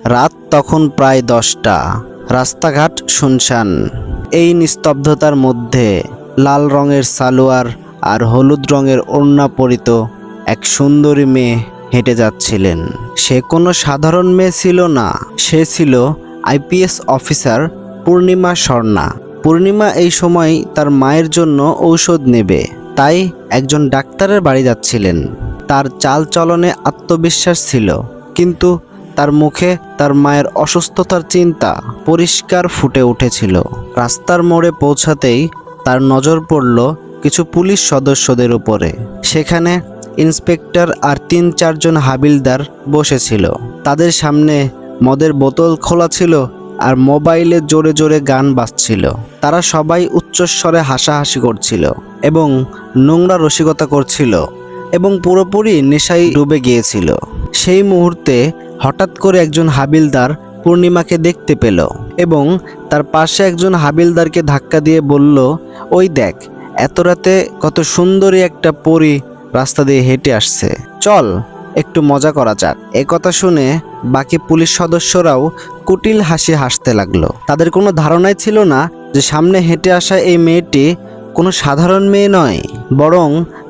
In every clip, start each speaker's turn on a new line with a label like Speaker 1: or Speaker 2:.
Speaker 1: রাত তখন প্রায় দশটা। রাস্তাঘাট শুনশান। এই নিস্তব্ধতার মধ্যে লাল রঙের সালোয়ার আর হলুদ রঙের ওড়না পরিত এক সুন্দরী মেয়ে হেঁটে যাচ্ছিলেন। সে কোনো সাধারণ মেয়ে ছিল না। সে ছিল আইপিএস অফিসার পূর্ণিমা স্বর্ণা পূর্ণিমা এই সময় তার মায়ের জন্য ঔষধ নেবে। তাই একজন ডাক্তারের বাড়ি যাচ্ছিলেন। তার চাল চলনে আত্মবিশ্বাস ছিল। কিন্তু তার মুখে তার মায়ের অসুস্থতার চিন্তা পরিষ্কার ফুটে উঠেছিল। রাস্তার মোড়ে পৌঁছাতেই তার নজর পড়ল কিছু পুলিশ সদস্যদের উপরে। সেখানে ইন্সপেক্টর আর তিন চারজন হাবিলদার বসেছিল। তাদের সামনে মদের বোতল খোলা ছিল আর মোবাইলে জোরে জোরে গান বাজছিল। তারা সবাই উচ্চস্বরে হাসাহাসি করছিল এবং নোংরা রসিকতা করছিল এবং পুরোপুরি নেশায় ডুবে গিয়েছিল। সেই মুহূর্তে হঠাৎ করে একজন হাবিলদার পূর্ণিমাকে দেখতে পেল এবং তার পাশে একজন হাবিলদারকে ধাক্কা দিয়ে বলল, ওই দেখ, এত রাতে কত সুন্দরী একটা পরী রাস্তা দিয়ে হেঁটে আসছে। চল, একটু মজা করা যাক। এ কথা শুনে বাকি পুলিশ সদস্যরাও কুটিল হাসি হাসতে লাগল। তাদের কোনো ধারণাই ছিল না যে সামনে হেঁটে আসা এই মেয়েটি কোনো সাধারণ মেয়ে নয়, বরং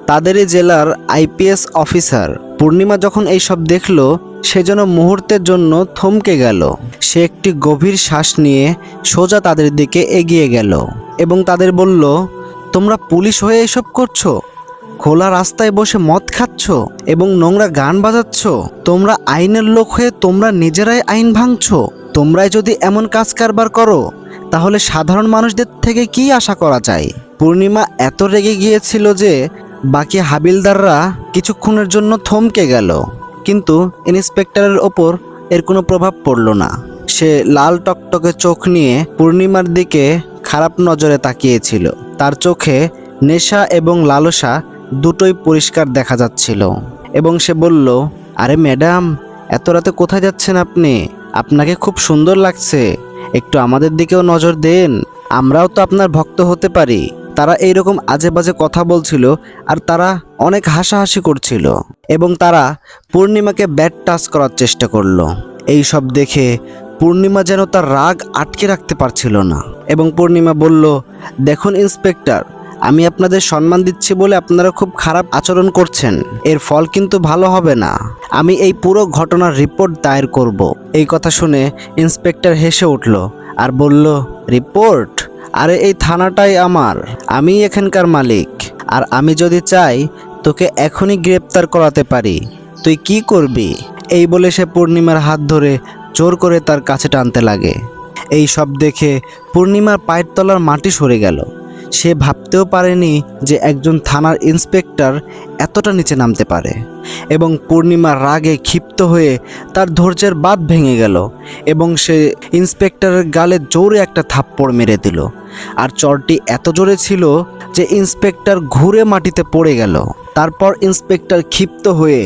Speaker 1: তাদেরই জেলার আইপিএস অফিসার। পূর্ণিমা যখন এই সব দেখল, সে যেন মুহূর্তের জন্য থমকে গেল। সে একটি গভীর শ্বাস নিয়ে সোজা তাদের দিকে এগিয়ে গেল এবং তাদের বলল, তোমরা পুলিশ হয়ে এসব করছ? খোলা রাস্তায় বসে মদ খাচ্ছ এবং নোংরা গান বাজাচ্ছ? তোমরা আইনের লোক হয়ে তোমরা নিজেরাই আইন ভাঙছো? তোমরাই যদি এমন কাজ কারবার করো, তাহলে সাধারণ মানুষদের থেকে কি আশা করা যায়? পূর্ণিমা এত রেগে গিয়েছিল যে বাকি হাবিলদাররা কিছুক্ষণের জন্য থমকে গেল। কিন্তু ইন্সপেক্টরের ওপর এর কোনো প্রভাব পড়ল না। সে লাল টকটকে চোখ নিয়ে পূর্ণিমার দিকে খারাপ নজরে তাকিয়েছিল। তার চোখে নেশা এবং লালসা দুটোই পরিষ্কার দেখা যাচ্ছিল। এবং সে বলল, আরে ম্যাডাম, এত রাতে কোথায় যাচ্ছেন আপনি? আপনাকে খুব সুন্দর লাগছে। একটু আমাদের দিকেও নজর দেন। আমরাও তো আপনার ভক্ত হতে পারি। তারা এইরকম আজে বাজে কথা বলছিল আর তারা অনেক হাসাহাসি করছিল এবং তারা পূর্ণিমাকে ব্যাট টাচ করার চেষ্টা করল। এই সব দেখে পূর্ণিমা যেন তার রাগ আটকে রাখতে পারছিল না এবং পূর্ণিমা বলল, দেখুন ইন্সপেক্টর, আমি আপনাদের সম্মান দিচ্ছি বলে আপনারা খুব খারাপ আচরণ করছেন। এর ফল কিন্তু ভালো হবে না। আমি এই পুরো ঘটনার রিপোর্ট দায়ের করব। এই কথা শুনে ইন্সপেক্টর হেসে উঠল আর বলল রিপোর্ট আরে এই থানাটাই আমার। আমি এখানকার মালিক। আর আমি যদি চাই, তোকে এখনই গ্রেপ্তার করাতে পারি। তুই কি করবি? এই বলে সে পূর্ণিমার হাত ধরে জোর করে তার কাছে টানতে লাগে। এই সব দেখে পূর্ণিমার পায়ের তলার মাটি সরে গেল। সে ভাবতেও পারেনি যে একজন থানার ইন্সপেক্টর এতটা নিচে নামতে পারে এবং পূর্ণিমার রাগে ক্ষিপ্ত হয়ে তার ধৈর্যের বাদ ভেঙে গেল এবং সে ইন্সপেক্টরের গালে জোরে একটা থাপ্পড় মেরে দিল। আর চরটি এত জোরে ছিল যে ইন্সপেক্টর ঘুরে মাটিতে পড়ে গেল। তারপর ইন্সপেক্টর ক্ষিপ্ত হয়ে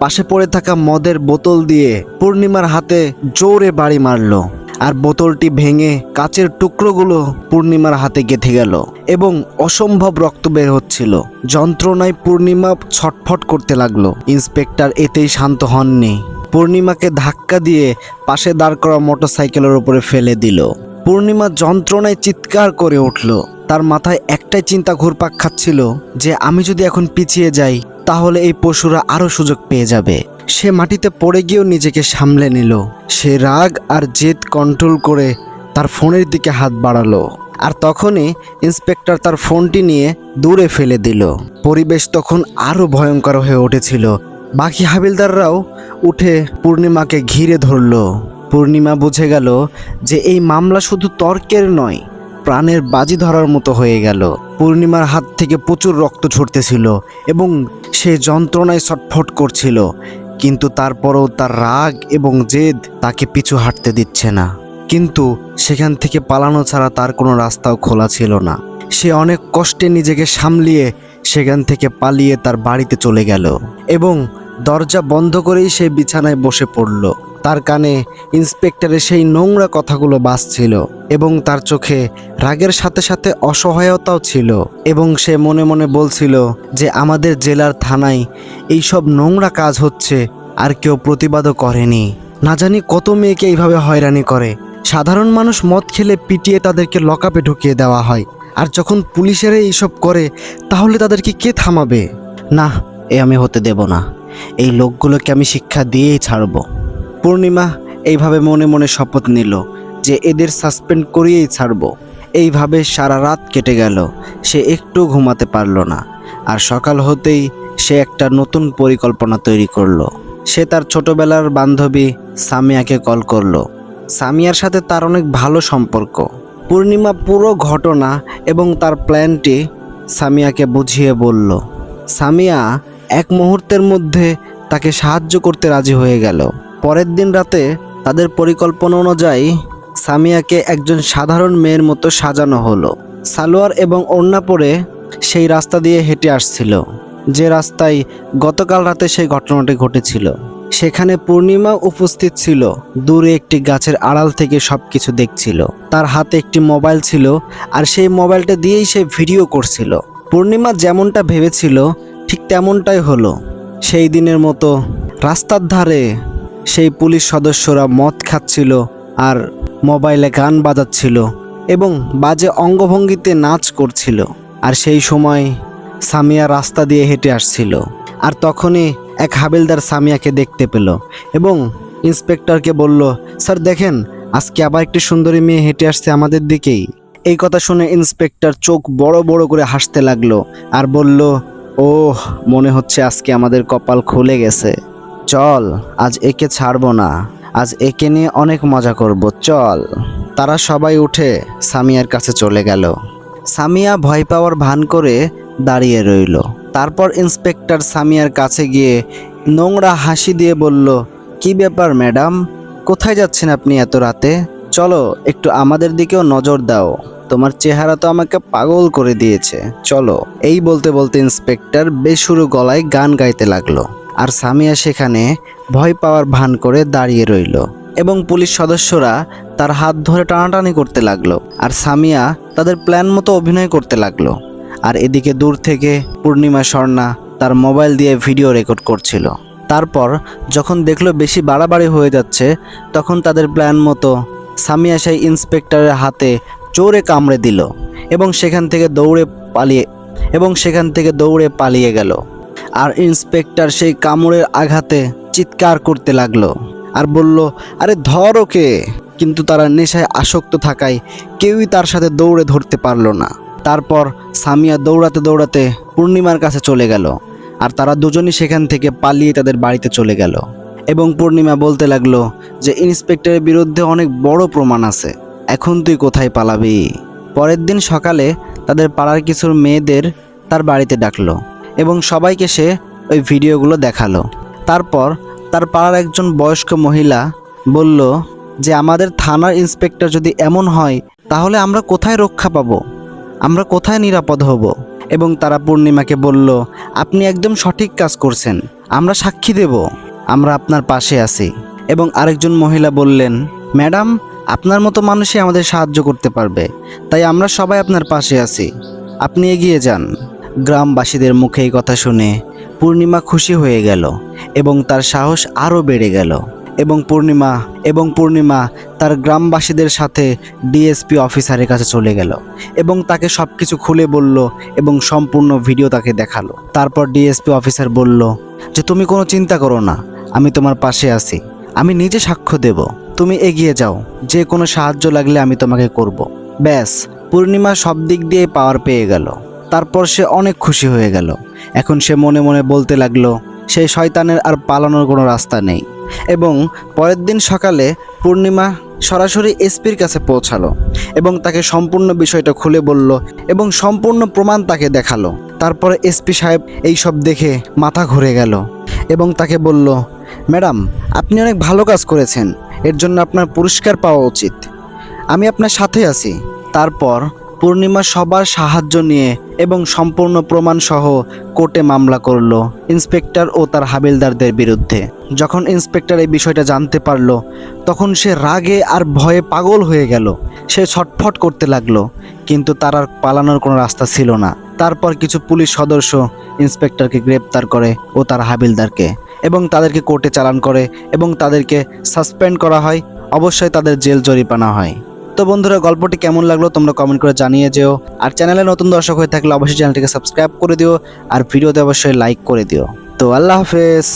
Speaker 1: পাশে পড়ে থাকা মদের বোতল দিয়ে পূর্ণিমার হাতে জোরে বাড়ি মারলো। আর বোতলটি ভেঙে কাচের টুকরোগুলো পূর্ণিমার হাতে গেঁথে গেল এবং অসম্ভব রক্ত বের হচ্ছিল। যন্ত্রণায় পূর্ণিমা ছটফট করতে লাগল। ইন্সপেক্টর এতেই শান্ত হননি। পূর্ণিমাকে ধাক্কা দিয়ে পাশে দাঁড় করা মোটরসাইকেলের উপরে ফেলে দিল। পূর্ণিমা যন্ত্রণায় চিৎকার করে উঠল। তার মাথায় একটাই চিন্তা ঘুরপাক খাচ্ছিল যে, আমি যদি এখন পিছিয়ে যাই, তাহলে এই পশুরা আরও সুযোগ পেয়ে যাবে। সে মাটিতে পড়ে গিয়েও নিজেকে সামলে নিল। সে রাগ আর জেদ কন্ট্রোল করে তার ফোনের দিকে হাত বাড়ালো। আর তখনই ইন্সপেক্টর তার ফোনটি নিয়ে দূরে ফেলে দিল। পরিবেশ তখন আরও ভয়ঙ্কর হয়ে উঠেছিল। বাকি হাবিলদাররাও উঠে পূর্ণিমাকে ঘিরে ধরলো। পূর্ণিমা বুঝে গেল যে এই মামলা শুধু তর্কের নয়, প্রাণের বাজি ধরার মতো হয়ে গেল। পূর্ণিমার হাত থেকে প্রচুর রক্ত ঝরতেছিল এবং সে যন্ত্রণায় ছটফট করছিল। কিন্তু তারপরও তার রাগ এবং জেদ তাকে পিছু হাঁটতে দিচ্ছে না। কিন্তু সেখান থেকে পালানো ছাড়া তার কোনো রাস্তাও খোলা ছিল না। সে অনেক কষ্টে নিজেকে সামলিয়ে সেখান থেকে পালিয়ে তার বাড়িতে চলে গেল এবং দরজা বন্ধ করেই সে বিছানায় বসে পড়ল। তার কানে ইন্সপেক্টরের সেই নোংরা কথাগুলো বাজছিল এবং তার চোখে রাগের সাথে সাথে অসহায়তাও ছিল এবং সে মনে মনে বলছিল যে আমাদের জেলার থানায় এইসব নোংরা কাজ হচ্ছে আর কেউ প্রতিবাদও করেনি। না জানি কত মেয়েকে এইভাবে হয়রানি করে। সাধারণ মানুষ মদ খেলে পিটিয়ে তাদেরকে লকাপে ঢুকিয়ে দেওয়া হয়। আর যখন পুলিশেরা এইসব করে, তাহলে তাদেরকে কে থামাবে? না, এ আমি হতে দেব না। এই লোকগুলোকে আমি শিক্ষা দিয়েই ছাড়ব। পূর্ণিমা এইভাবে মনে মনে শপথ নিল যে এদের সাসপেন্ড করিয়েই ছাড়ব। এইভাবে সারা রাত কেটে গেল, সে একটু ঘুমাতে পারল না। আর সকাল হতেই সে একটা নতুন পরিকল্পনা তৈরি করল। সে তার ছোটবেলার বান্ধবী সামিয়াকে কল করল। সামিয়ার সাথে তার অনেক ভালো সম্পর্ক। পূর্ণিমা পুরো ঘটনা এবং তার প্ল্যানটি সামিয়াকে বুঝিয়ে বলল। সামিয়া এক মুহূর্তের মধ্যে তাকে সাহায্য করতে রাজি হয়ে গেল। পরের দিন রাতে তাদের পরিকল্পনা অনুযায়ী সামিয়াকে একজন সাধারণ মেয়ের মতো সাজানো হলো। সালোয়ার এবং ওড়না পরে সেই রাস্তা দিয়ে হেঁটে আসছিল, যে রাস্তায় গতকাল রাতে সেই ঘটনাটি ঘটেছিল। সেখানে পূর্ণিমা উপস্থিত ছিল, দূরে একটি গাছের আড়াল থেকে সব কিছু দেখছিল। তার হাতে একটি মোবাইল ছিল আর সেই মোবাইলটা দিয়েই সে ভিডিও করছিল। পূর্ণিমা যেমনটা ভেবেছিল, ঠিক তেমনটাই হলো। সেই দিনের মতো রাস্তার ধারে সেই পুলিশ সদস্যরা মদ খাচ্ছিল আর মোবাইলে গান বাজাচ্ছিল এবং বাজে অঙ্গভঙ্গিতে নাচ করছিল। আর সেই সময় সামিয়া রাস্তা দিয়ে হেঁটে আসছিল। আর তখনই এক হাবিলদার সামিয়াকে দেখতে পেল এবং ইন্সপেক্টরকে বলল, স্যার, দেখেন, আজকে আবার একটি সুন্দরী মেয়ে হেঁটে আসছে আমাদের দিকেই। এই কথা শুনে ইন্সপেক্টর চোখ বড় বড় করে হাসতে লাগল আর বলল, ওহ, মনে হচ্ছে আজকে আমাদের কপাল খুলে গেছে। চল, আজ একে ছাড়বো না। আজ একে নিয়ে অনেক মজা করব, চল। তারা সবাই উঠে সামিয়ার কাছে চলে গেল। সামিয়া ভয় পাওয়ার ভান করে দাঁড়িয়ে রইল। তারপর ইন্সপেক্টর সামিয়ার কাছে গিয়ে নোংরা হাসি দিয়ে বলল, কি ব্যাপার ম্যাডাম? কোথায় যাচ্ছেন আপনি এত রাতে? চলো, একটু আমাদের দিকেও নজর দাও। তোমার চেহারা তো আমাকে পাগল করে দিয়েছে। চলো। এই বলতে বলতে ইন্সপেক্টর বেসুরু গলায় গান গাইতে লাগল। আর সামিয়া সেখানে ভয় পাওয়ার ভান করে দাঁড়িয়ে রইল। এবং পুলিশ সদস্যরা তার হাত ধরে টানাটানি করতে লাগল, আর সামিয়া তাদের প্ল্যান মতো অভিনয় করতে লাগল। আর এদিকে দূর থেকে পূর্ণিমা স্বর্ণা তার মোবাইল দিয়ে ভিডিও রেকর্ড করছিল। তারপর যখন দেখল বেশি বাড়াবাড়ি হয়ে যাচ্ছে, তখন তাদের প্ল্যান মতো সামিয়া সেই ইন্সপেক্টরের হাতে চোরে কামড়ে দিল এবং সেখান থেকে দৌড়ে পালিয়ে এবং সেখান থেকে দৌড়ে পালিয়ে গেল। আর ইন্সপেক্টর সেই কামড়ের আঘাতে চিৎকার করতে লাগল আর বলল, আরে ধর ওকে। কিন্তু তারা নেশায় আসক্ত থাকায় কেউই তার সাথে দৌড়ে ধরতে পারল না। তারপর সামিয়া দৌড়াতে দৌড়াতে পূর্ণিমার কাছে চলে গেল আর তারা দুজনই সেখান থেকে পালিয়ে তাদের বাড়িতে চলে গেল এবং পূর্ণিমা বলতে লাগল যে, ইন্সপেক্টরের বিরুদ্ধে অনেক বড় প্রমাণ আছে। এখন তুই কোথায় পালাবি? পরের দিন সকালে তাদের পাড়ার কিছু মেয়েদের তার বাড়িতে ডাকলো। এবং সবাইকে সে ওই ভিডিওগুলো দেখাল। তারপর তার পাড়ার একজন বয়স্ক মহিলা বলল যে, আমাদের থানার ইন্সপেক্টর যদি এমন হয়, তাহলে আমরা কোথায় রক্ষা পাবো? আমরা কোথায় নিরাপদ হব? এবং তারা পূর্ণিমাকে বলল, আপনি একদম সঠিক কাজ করছেন। আমরা সাক্ষী দেব। আমরা আপনার পাশে আছি। এবং আরেকজন মহিলা বললেন, ম্যাডাম, আপনার মতো মানুষই আমাদের সাহায্য করতে পারবে। তাই আমরা সবাই আপনার পাশে আছি। আপনি এগিয়ে যান। গ্রামবাসীদের মুখে এই কথা শুনে পূর্ণিমা খুশি হয়ে গেল এবং তার সাহস আরও বেড়ে গেল। এবং পূর্ণিমা এবং পূর্ণিমা তার গ্রামবাসীদের সাথে ডিএসপি অফিসারের কাছে চলে গেল এবং তাকে সব কিছু খুলে বলল এবং সম্পূর্ণ ভিডিও তাকে দেখাল। তারপর ডিএসপি অফিসার বলল, যে তুমি কোনো চিন্তা করো না, আমি তোমার পাশে আছি, আমি নিজে সাক্ষ্য দেব। তুমি এগিয়ে যাও, যে কোনো সাহায্য লাগলে আমি তোমাকে করব। ব্যাস, পূর্ণিমা সব দিক দিয়ে পাওয়ার পেয়ে গেল। তারপর সে অনেক খুশি হয়ে গেল। এখন সে মনে মনে বলতে লাগল সেই শয়তানের আর পালানোর কোনো রাস্তা নেই। এবং পরের দিন সকালে পূর্ণিমা সরাসরি এসপির কাছে পৌঁছালো এবং তাকে সম্পূর্ণ বিষয়টা খুলে বলল এবং সম্পূর্ণ প্রমাণ তাকে দেখাল। তারপরে এসপি সাহেব এই সব দেখে মাথা ঘুরে গেল এবং তাকে বলল, ম্যাডাম, আপনি অনেক ভালো কাজ করেছেন। এর জন্য আপনার পুরস্কার পাওয়া উচিত। আমি আপনার সাথে আছি। তারপর পূর্ণিমা সবার সাহায্য নিয়ে এবং সম্পূর্ণ প্রমাণ সহ কোর্টে মামলা করল ইন্সপেক্টর ও তার হাবিলদারদের বিরুদ্ধে। যখন ইন্সপেক্টর এই বিষয়টা জানতে পারল, তখন সে রাগে আর ভয়ে পাগল হয়ে গেল। সে ছটফট করতে লাগল, কিন্তু তার আর পালানোর কোনো রাস্তা ছিল না। তারপর কিছু পুলিশ সদস্য ইন্সপেক্টরকে গ্রেপ্তার করে ও তার হাবিলদারকে এবং তাদেরকে কোর্টে চালান করে এবং তাদেরকে সাসপেন্ড করা হয়। অবশ্যই তাদের জেল জরিপানা হয়। তো বন্ধুরা, গল্পটি কেমন লাগল তোমরা কমেন্ট করে জানিয়ে যেও। আর চ্যানেলে নতুন দর্শক হয়ে থাকলে অবশ্যই চ্যানেলটিকে সাবস্ক্রাইব করে দিও, আর ভিডিওতে অবশ্যই লাইক করে দিও। তো আল্লাহ হাফেজ।